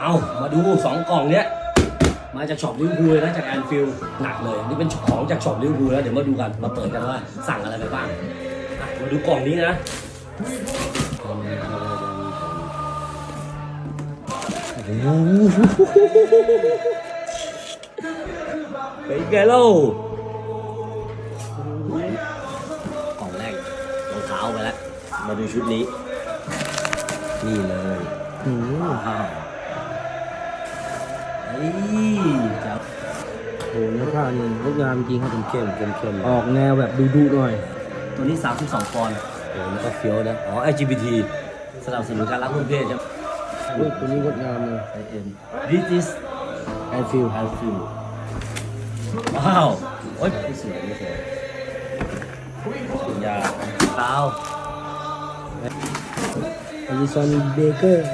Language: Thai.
เอามาดูสองกล่องเนี้ยมาจากช็อปลิเวอร์พูลเลยนะจากแอนฟิลหนักเลยนี่เป็นของจากช็อปลิเวอร์พูลแล้วเดี๋ยวมาดูกันมาเปิดกันว่าสั่งอะไรไปบ้างมาดูกล่องนี้นะเป็นไงเล่ากล่องแรกรองเท้าไปแล้ว มาดูชุดนี้ นี่เลยอืมว้าว เฮ้ยจับโหเนื้อผ้านี่งดงามจริงครับผมเข้มเข้มเข้มออกแนวแบบดุๆหน่อย ตัวนี้ 32ปอนด์โอ้แล้วก็เฟี้ยวนะอ๋อ LGBT สนับสนุนการรักร่วมเพศครับเฮ้ยตัวนี้งดงามเลยไอเอ็ม This is แอนฟิล I feel ว้าว โอ๊ยไม่สวยไม่สวยยาเท้าอลิซอนเบเกอร์